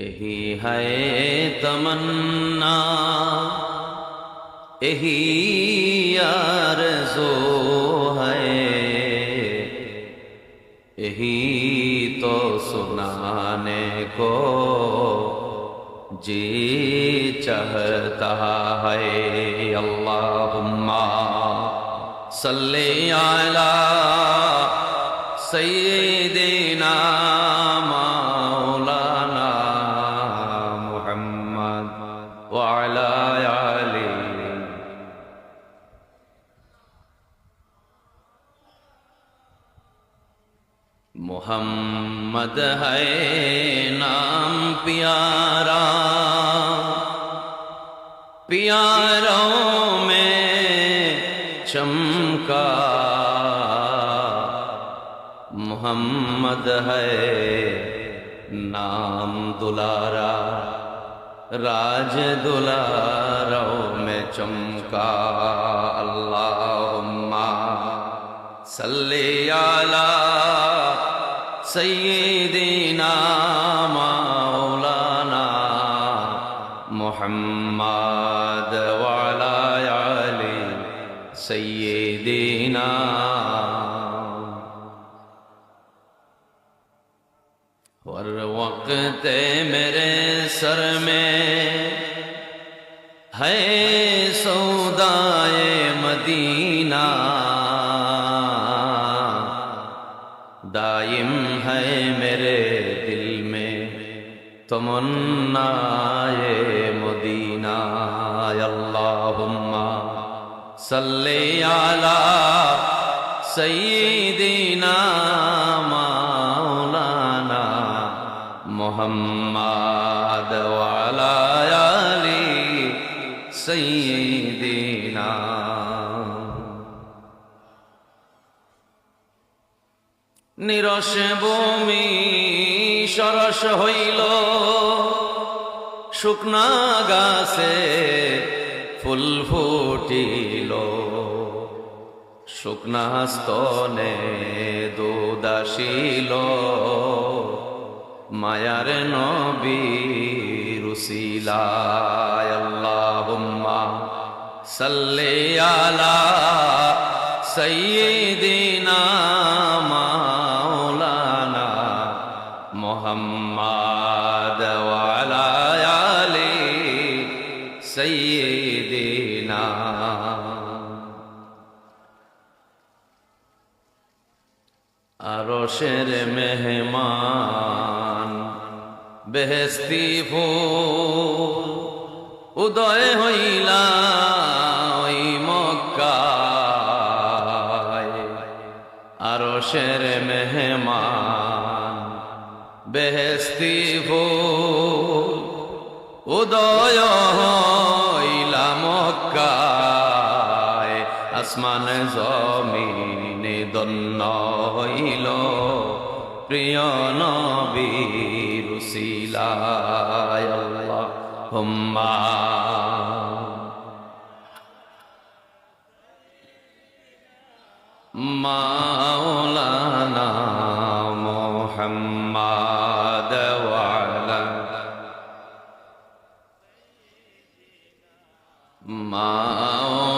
यही है तमन्ना यही आरज़ू है। यही तो सुनाने को जी चाहता है। अल्लाहुम्मा सल्ली अला मोहम्मद है नाम प्यारा। प्यारों में चमका। मोहम्मद है नाम दुलारा। राज दुलारों में चमका। अल्लाह सल्ली अला سيدنا مولانا محمد وعلى علي سيدنا ور وقت میرے سر میں ہے سودائے তমন্নায়ে মদিনায় আল্লাহুম্মা সাল্লি আলা সাইয়্যিদিনা মাওলানা মুহাম্মাদ ওয়া আলা আলি সাইয়্যিদিনা। নিরস ভূমি সরস হইল। শুকনা গাছে ফুল ফুটিল। শুকনা স্তনে দুদাসিল মায়ার নবী রুসিলায় সাল্লি আলা সয়্যিদিনা আরশের মেহমান। বেহেস্তি ফুল উদয় হইলা ওই মক্কায়। আরশের মেহমান বেহেস্তি ফুল উদয় হইলা মক্কায়। আসমান জমিনে দন্ন হইল প্রিয় নবী রুসিলায় আল্লাহ হুম্মা মাওলানা মোহাম্মদ ওয়ালা মাওলানা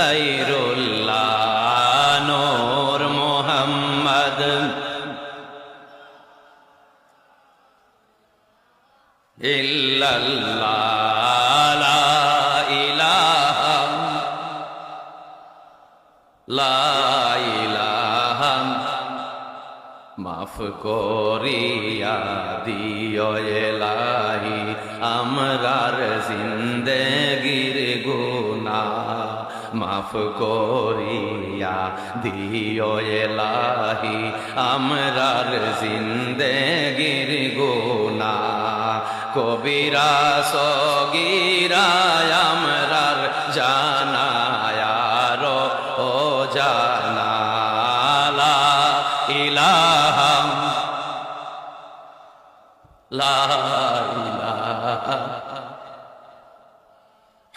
খৈরুল্লাহ মোহাম্মদ। ইল্লাল্লাহ লা করিয়া দিও আমরা মাফ করিয়া দিও এলাহি আমরার জিন্দেগির গুনা কবিরা সগিরা আমরার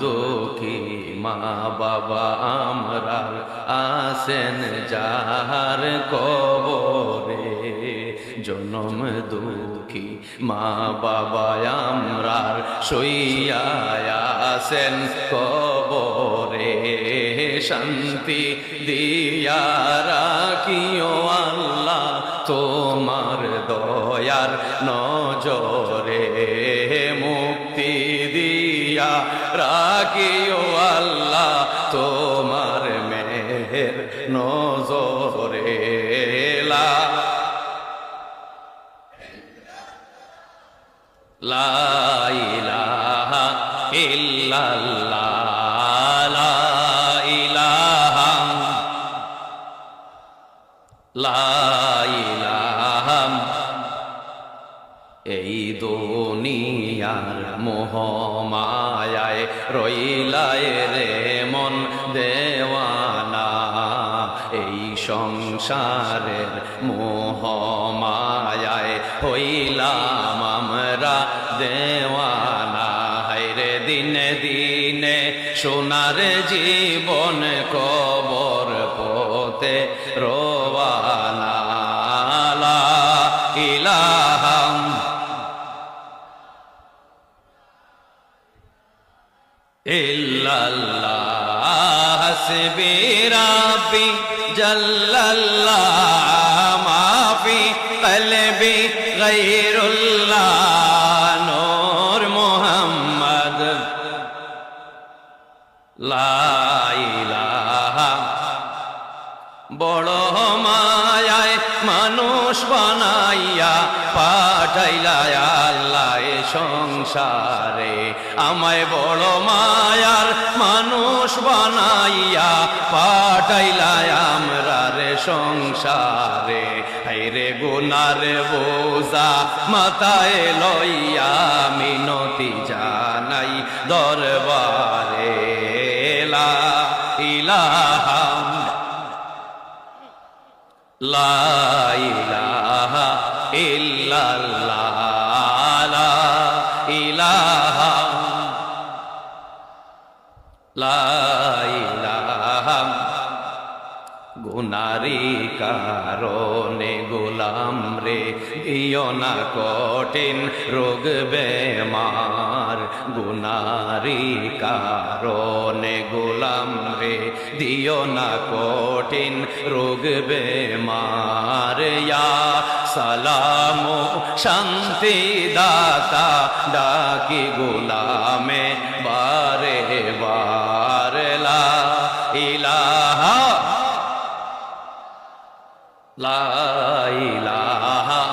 দুঃখী মা বাবা আমরার আসেন যাহার কবরে। জনম দুঃখী মা বাবা আমরার সইয়া আসেন কবরে। শান্তি দিয়া রাখিও রাখিও আল্লাহ তোমার মেহের নজরে এই দুনিয়ার মোহ মায়ায় রইলায় রে মন দেওয়ানা, এই সংসারের মোহ মায়ায় হইলাম আমরা দেওয়ানা। হাইরে দিনে দিনে সোনার জীবন কবর পথে রোয়ানা। লা রাব্বি জল্লাল্লাহ মাফি কলবি গৈরুল্লাহ নূর মোহাম্মদ। লা বানাইয়া পাঠাইলা আল্লাহ সংসারে। আমায় বড় মায়ার মানুষ বানাইয়া পাঠাইলা আমরা রে সংসারে। হাইরে গুনার বোঝা মাথায় লইয়া মিনতি জানাই দরবারে। ইলাহা লা ইলাহা কারণে গোলাম রে, দিও না কঠিন রোগ বেমার। গুনারি কারণে গোলাম রে, দিও না কঠিন রোগ বেমার। সালাম শান্তি দাতা ডাকি গোলামে লা ইলাহা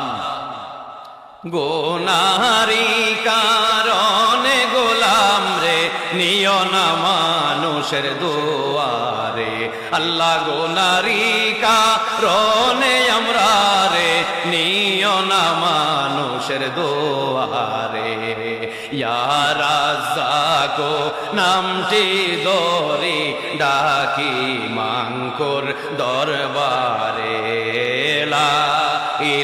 গোনারি কারণে গোলাম রে, নিয় না মানুষের দুয়ারে। আল্লাহ গোনারি কারণে আমরা রে, নিয় না মানুষের দুয়ারে। ইয়ারাজাকো নামটি দরি ডাকি মাঙ্কুর দরবারে।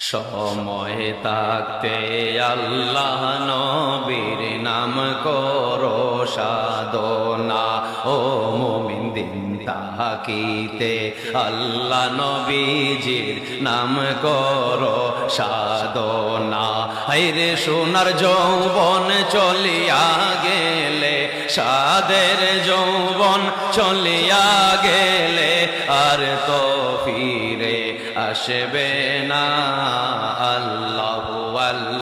সময় থাকতে আল্লাহ নবীর নাম করো সাধনা। ও মোমিন দিন তাকিতে আল্লাহ নবীজির নাম করো সাধনা। হাইরে সোনার যৌবন চলিয়া গেলে সাদের যৌবন চলিয়া গেলে, আর তো ফিরে আসবে না। আল্লাহ